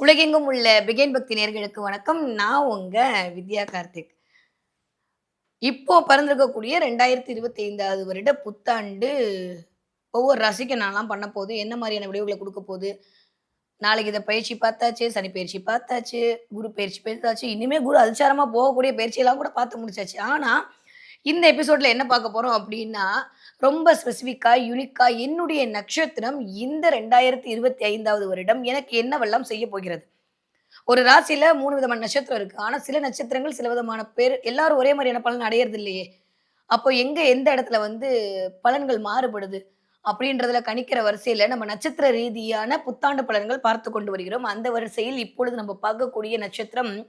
உலகெங்கும் உள்ள பிகேன் பக்தி நேர்களுக்கு வணக்கம். நான் உங்க வித்யா கார்த்திக். இப்போ பிறந்திருக்கக்கூடிய ரெண்டாயிரத்தி இருபத்தி ஐந்தாவது வருட புத்தாண்டு. ஒவ்வொரு ராசிக்கும் நான்லாம் பண்ண போகுது என்ன மாதிரியான விளைவுகளை கொடுக்க போகுது? நாளைக்கு இதை பயிற்சி பார்த்தாச்சு சனி பயிற்சி பார்த்தாச்சு குரு பயிற்சி பார்த்தாச்சு. இனிமே குரு அதிச்சாரமா போகக்கூடிய பயிற்சியெல்லாம் கூட பார்த்து முடிச்சாச்சு. ஆனா இந்த எபிசோட்ல என்ன பார்க்க போறோம் அப்படின்னா ரொம்ப ஸ்பெசிஃபிக்கா யூனிக்காக என்னுடைய நட்சத்திரம் இந்த ரெண்டாயிரத்தி இருபத்தி ஐந்தாவது வருடம் எனக்கு என்னவெல்லாம் செய்ய போகிறது? ஒரு ராசியில மூணு விதமான நட்சத்திரம் இருக்கு. ஆனா சில நட்சத்திரங்கள் சில விதமான பேர் எல்லாரும் ஒரே மாதிரியான பலன் அடையிறது இல்லையே. அப்போ எங்க எந்த இடத்துல வந்து பலன்கள் மாறுபடுது அப்படின்றதுல கணிக்கிற வரிசையில நம்ம நட்சத்திர ரீதியான புத்தாண்டு பலன்கள் பார்த்து கொண்டு வருகிறோம். அந்த வரிசையில் இப்பொழுது நம்ம பார்க்கக்கூடிய நட்சத்திரம்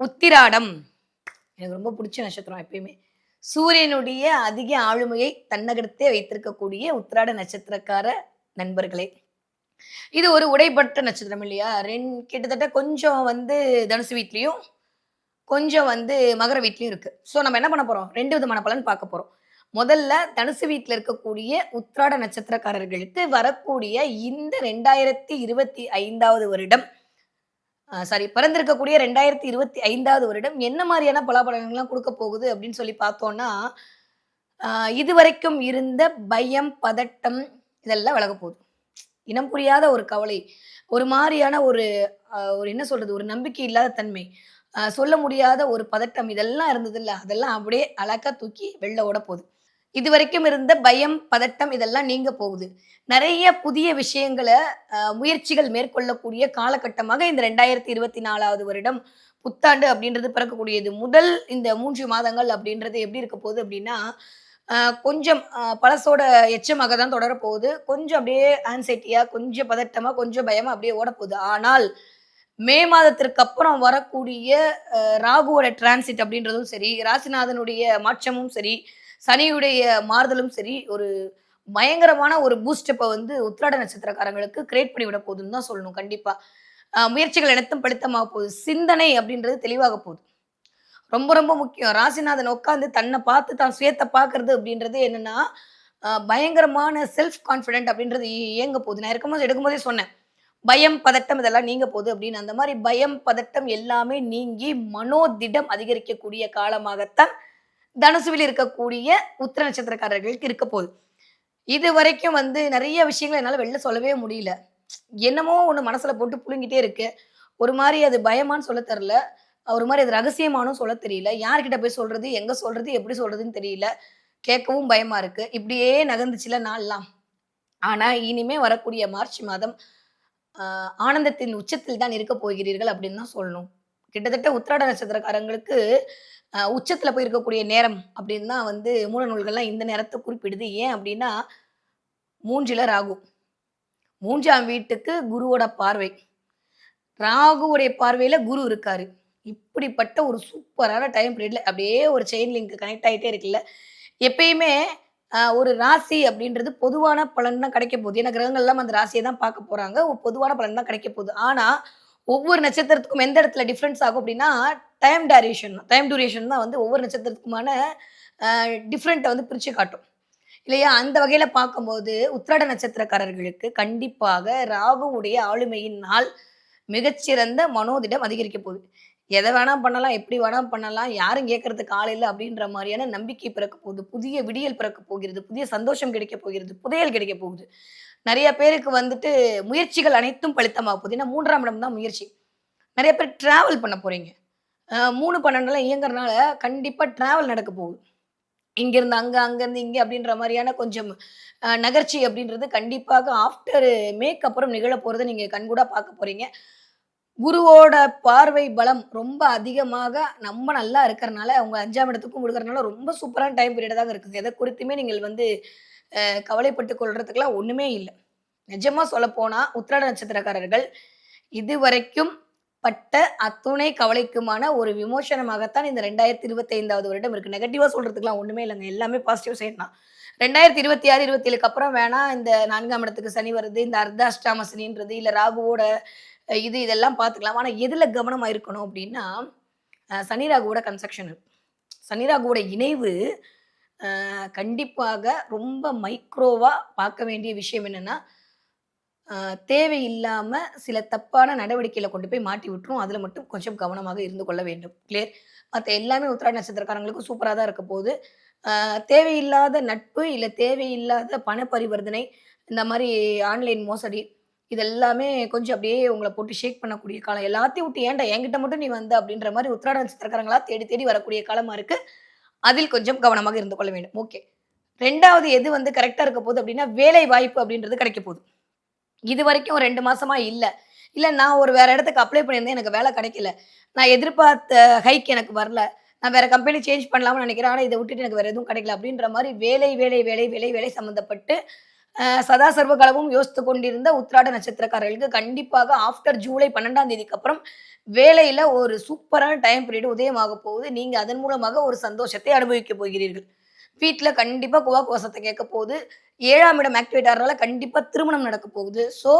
உத்திராடம். எனக்கு ரொம்ப பிடிச்ச நட்சத்திரம் எப்பயுமே. சூரியனுடைய அதிக ஆளுமையை தன்னகத்தே வைத்திருக்கக்கூடிய உத்திராட நட்சத்திரக்கார நண்பர்களே. இது ஒரு உடைப்பட்ட நட்சத்திரம் இல்லையா? ரெண் கிட்டத்தட்ட கொஞ்சம் வந்து தனுசு வீட்லேயும் கொஞ்சம் வந்து மகர வீட்லேயும் இருக்கு. ஸோ நம்ம என்ன பண்ண போறோம்? ரெண்டு விதமான பலன் பார்க்க போறோம். முதல்ல தனுசு வீட்டில் இருக்கக்கூடிய உத்திராட நட்சத்திரக்காரர்களுக்கு வரக்கூடிய இந்த ரெண்டாயிரத்தி இருபத்தி ஐந்தாவது வருடம் சாரி பிறந்திருக்கக்கூடிய ரெண்டாயிரத்தி இருபத்தி ஐந்தாவது வருடம் என்ன மாதிரியான பலாபலன்கள்லாம் கொடுக்க போகுது அப்படின்னு சொல்லி பார்த்தோம்னா இதுவரைக்கும் இருந்த பயம் பதட்டம் இதெல்லாம் விலக போகுது. இனம் புரியாத ஒரு கவலை ஒரு மாதிரியான ஒரு ஒரு என்ன சொல்றது ஒரு நம்பிக்கை இல்லாத தன்மை சொல்ல முடியாத ஒரு பதட்டம் இதெல்லாம் இருந்ததில்ல. அதெல்லாம் அப்படியே அழகா தூக்கி வெளில ஓட போகுது. இது வரைக்கும் இருந்த பயம் பதட்டம் இதெல்லாம் நீங்க போகுது. நிறைய புதிய விஷயங்களை முயற்சிகள் மேற்கொள்ளக்கூடிய காலகட்டமாக இந்த ரெண்டாயிரத்தி இருபத்தி நாலாவது வருடம் புத்தாண்டு அப்படின்றது பிறக்கக்கூடியது. முதல் இந்த மூன்று மாதங்கள் அப்படின்றது எப்படி இருக்க போகுது அப்படின்னா கொஞ்சம் பழசோட எச்சமாக தான் தொடர போகுது கொஞ்சம் அப்படியே ஆன்சைட்டியா கொஞ்சம் பதட்டமா கொஞ்சம் பயமா அப்படியே ஓட போகுது ஆனால் மே மாதத்திற்கு அப்புறம் வரக்கூடிய ராகுவோட டிரான்சிட் அப்படின்றதும் சரி ராசிநாதனுடைய மாற்றமும் சரி சனியுடைய மாறுதலும் சரி ஒரு பயங்கரமான ஒரு பூஸ்டப்பை வந்து உத்திராட நட்சத்திரக்காரங்களுக்கு கிரியேட் பண்ணி விட போகுதுன்னு தான் சொல்லணும் கண்டிப்பா. முயற்சிகள் இனத்தும் படுத்தமாக போகுது. சிந்தனை அப்படின்றது தெளிவாக போகுது. ரொம்ப ரொம்ப முக்கியம். ராசிநாதன் உட்காந்து தன்னை பார்த்து தான் சுயத்தை பார்க்கறது அப்படின்றது என்னன்னா பயங்கரமான செல்ஃப் கான்ஃபிடென்ட் அப்படின்றது இயங்க போகுது. நான் இருக்கும்போது எடுக்கும்போதே சொன்னேன். பயம் பதட்டம் இதெல்லாம் நீங்க போகுது அப்படின்னு. அந்த மாதிரி பயம் பதட்டம் எல்லாமே நீங்கி மனோதிடம் அதிகரிக்கக்கூடிய காலமாகத்தான் தனுசுவில் இருக்கக்கூடிய உத்திர நட்சத்திரக்காரர்களுக்கு இருக்க போகுது. இது வரைக்கும் வந்து நிறைய விஷயங்களை என்னால் வெளில சொல்லவே முடியல. என்னமோ ஒன்று மனசில் போட்டு புழுங்கிட்டே இருக்கு. ஒரு மாதிரி அது பயமான்னு சொல்ல தெரில ஒரு மாதிரி அது ரகசியமானும் சொல்ல தெரியல. யார்கிட்ட போய் சொல்கிறது எங்கே சொல்கிறது எப்படி சொல்கிறதுன்னு தெரியல. கேட்கவும் பயமாக இருக்குது இப்படியே நகர்ந்துச்சுல நாள்லாம். ஆனால் இனிமே வரக்கூடிய மார்ச் மாதம் ஆனந்தத்தின் உச்சத்தில் தான் இருக்க போகிறீர்கள் அப்படின்னு தான் சொல்லணும். கிட்டத்தட்ட உத்திராட நட்சத்திரக்காரங்களுக்கு உச்சத்தில் போய் இருக்கக்கூடிய நேரம் அப்படின்னு தான் வந்து மூல நூல்கள்லாம் இந்த நேரத்தை குறிப்பிடுது. ஏன் அப்படின்னா மூன்றில் ராகு. மூன்றாம் வீட்டுக்கு குருவோட பார்வை. ராகுவுடைய பார்வையில் குரு இருக்காரு. இப்படிப்பட்ட ஒரு சூப்பரான டைம் பீரியட்ல அப்படியே ஒரு செயின் லிங்க் கனெக்ட் ஆகிட்டே இருக்குல்ல. எப்பயுமே ஒரு ராசி அப்படின்றது பொதுவான பலன் தான் கிடைக்க போகுது. ஏன்னா கிரகங்கள்லாம் அந்த ராசியை தான் பார்க்க போகிறாங்க ஒரு பொதுவான பலன் தான் கிடைக்க போகுது. ஆனால் ஒவ்வொரு நட்சத்திரத்துக்கும் எந்த இடத்துல டிஃப்ரென்ஸ் ஆகும் அப்படின்னா டைம் டேரேஷன் டைம் டூரேஷன் தான் வந்து ஒவ்வொரு நட்சத்திரத்துக்குமான டிஃப்ரெண்ட்டை வந்து பிரித்து காட்டும். இல்லையா? அந்த வகையில் பார்க்கும்போது உத்திராட நட்சத்திரக்காரர்களுக்கு கண்டிப்பாக ராகுவுடைய ஆளுமையின் நாள் மிகச்சிறந்த மனோதிடம் அதிகரிக்க போகுது. எதை வேணா பண்ணலாம் எப்படி வேணா பண்ணலாம் யாரும் கேட்கறதுக்கு ஆள் இல்லை அப்படின்ற மாதிரியான நம்பிக்கை பிறக்க போகுது. புதிய விடியல் பிறக்க போகிறது புதிய சந்தோஷம் கிடைக்க போகிறது புதையல் கிடைக்க போகுது. நிறைய பேருக்கு வந்துட்டு முயற்சிகள் அனைத்தும் பலித்தமாக போகுது. ஏன்னா மூன்றாம் இடம் தான் முயற்சி. நிறைய பேர் டிராவல் பண்ண போறீங்க. மூணு பன்னெண்டுலாம் இயங்குறதுனால கண்டிப்பாக ட்ராவல் நடக்க போகுது. இங்கேருந்து அங்கே அங்கேருந்து இங்கே அப்படின்ற மாதிரியான கொஞ்சம் நகர்ச்சி அப்படின்றது கண்டிப்பாக ஆஃப்டர் மேக் அப்புறம் நிகழ போகிறத நீங்கள் கண்கூடாக பார்க்க போகிறீங்க குருவோட பார்வை பலம் ரொம்ப அதிகமாக நம்ம நல்லா இருக்கிறனால அவங்க அஞ்சாம் இடத்துக்கும் கொடுக்கறதுனால ரொம்ப சூப்பரான டைம் பீரியட் தான் இருக்குது. எதை குறித்துமே நீங்கள் வந்து கவலைப்பட்டு கொள்றதுக்கெல்லாம் ஒன்றுமே இல்லை. நிஜமாக சொல்ல போனா உத்திராட நட்சத்திரக்காரர்கள் இதுவரைக்கும் பட்ட அத்துணை கவலைக்குமான ஒரு விமோசனமாகத்தான் இந்த ரெண்டாயிரத்தி இருபத்தி ஐந்தாவது வருடம் இருக்கு. நெகட்டிவா சொல்றதுக்குலாம் ஒண்ணுமே இல்லைங்க. எல்லாமே பாசிட்டிவ் சைட் தான். ரெண்டாயிரத்தி இருபத்தி ஆறு இருபத்தி ஏழுக்கு அப்புறம் வேணா இந்த நான்காம் இடத்துக்கு சனி வருது இந்த அர்த்தாஷ்டாம சனின்றது இல்ல ராகுவோட இது இதெல்லாம் பார்த்துக்கலாம். ஆனா எதுல கவனமா இருக்கணும் அப்படின்னா சனி ராகுவோட கன்ஸ்ட்ரக்ஷன் சனி ராகுவோட இணைவு கண்டிப்பாக ரொம்ப மைக்ரோவா பார்க்க வேண்டிய விஷயம் என்னன்னா தேவையில்லாமல் சில தப்பான நடவடிக்கையில் கொண்டு போய் மாட்டி விட்டுரும். அதில் மட்டும் கொஞ்சம் கவனமாக இருந்து கொள்ள வேண்டும். கிளியர். மற்ற எல்லாமே உத்திராட நட்சத்திரக்காரங்களுக்கும் சூப்பராக தான் இருக்க போகுது. தேவையில்லாத நட்பு, இல்லை தேவையில்லாத பண பரிவர்த்தனை, இந்த மாதிரி ஆன்லைன் மோசடி, இதெல்லாமே கொஞ்சம் அப்படியே உங்களை போட்டு ஷேக் பண்ணக்கூடிய காலம். எல்லாத்தையும் விட்டு ஏன்டா என்கிட்ட மட்டும் நீ வந்த அப்படின்ற மாதிரி உத்திராட நட்சத்திரக்காரங்களா தேடி தேடி வரக்கூடிய காலமாக இருக்குது அதில் கொஞ்சம் கவனமாக இருந்து கொள்ள வேண்டும். ஓகே. ரெண்டாவது எது வந்து கரெக்டாக இருக்க போகுது அப்படின்னா, வேலை வாய்ப்பு அப்படின்றது கிடைக்க போகுது. இது வரைக்கும் ரெண்டு மாசமா இல்லை இல்லை நான் ஒரு வேற இடத்துக்கு அப்ளை பண்ணியிருந்தேன். எனக்கு வேலை கிடைக்கல. நான் எதிர்பார்த்த ஹைக் எனக்கு வரல. நான் வேற கம்பெனி சேஞ்ச் பண்ணலாம்னு நினைக்கிறேன். ஆனால் இதை விட்டுட்டு எனக்கு வேற எதுவும் கிடைக்கல. அப்படின்ற மாதிரி வேலை, வேலை, வேலை, வேலை, வேலை சம்மந்தப்பட்டு சதா சர்வ காலமும் யோசித்துக் கொண்டிருந்த உத்திராட நட்சத்திரக்காரர்களுக்கு கண்டிப்பாக ஆஃப்டர் ஜூலை 12ஆம் தேதிக்கு அப்புறம் வேலையில ஒரு சூப்பரான டைம் பீரியட் உதயமாக போகுது. நீங்க அதன் மூலமாக ஒரு சந்தோஷத்தை அனுபவிக்கப் போகிறீர்கள். வீட்டில் கண்டிப்பா குவா கோசத்தை கேட்க போகுது. ஏழாம் இடம் ஆக்டிவேட் ஆகுறனால கண்டிப்பா திருமணம் நடக்க போகுது. ஸோ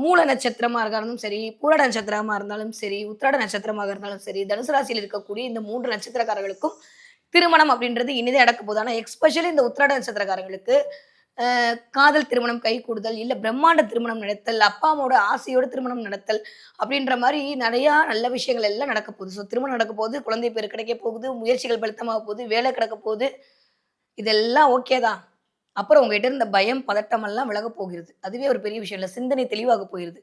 மூல நட்சத்திரமா இருந்தாலும் சரி, பூரட நட்சத்திரமா இருந்தாலும் சரி, உத்திராட நட்சத்திரமாக இருந்தாலும் சரி, தனுசு ராசியில் இருக்கக்கூடிய இந்த மூன்று நட்சத்திரக்காரர்களுக்கும் திருமணம் அப்படின்றது இனிதே நடக்க போகுது. ஆனால் எக்ஸ்பெஷலி இந்த உத்திராட நட்சத்திரக்காரங்களுக்கு காதல் திருமணம் கைகூடுதல், இல்லை பிரம்மாண்ட திருமணம் நடத்தல், அப்பா, அம்மாவோட ஆசையோட திருமணம் நடத்தல் அப்படின்ற மாதிரி நிறையா நல்ல விஷயங்கள் எல்லாம் நடக்க போகுது. ஸோ திருமணம் நடக்க போகுது, குழந்தை பேர் கிடைக்க போகுது, முயற்சிகள் பலித்தமாக போகுது, வேலை கிடக்க போகுது. இதெல்லாம் ஓகே தான். அப்புறம் உங்ககிட்ட இருந்த பயம், பதட்டமெல்லாம் விலக போகிறது. அதுவே ஒரு பெரிய விஷயம் இல்லை சிந்தனை தெளிவாக போயிருது.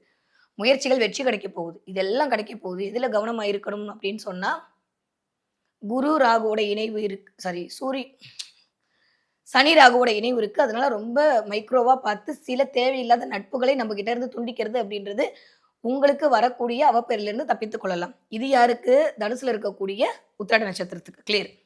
முயற்சிகள் வெற்றி கிடைக்க போகுது. இதெல்லாம் கிடைக்க போகுது. இதில் கவனமாக இருக்கணும் அப்படின்னு சொன்னால் குரு, ராகுவோட இணைவு இருக்கு. சாரி சூரி சனி, ராகுவோட இணைவு இருக்கு. அதனால ரொம்ப மைக்ரோவா பார்த்து சில தேவையில்லாத நட்புகளை நம்ம கிட்ட இருந்து துண்டிக்கிறது அப்படின்றது உங்களுக்கு வரக்கூடிய அவப்பெயரிலிருந்து தப்பித்துக் கொள்ளலாம். இது யாருக்கு? தனுசுல இருக்கக்கூடிய உத்திராட நட்சத்திரத்துக்கு. கிளியர்.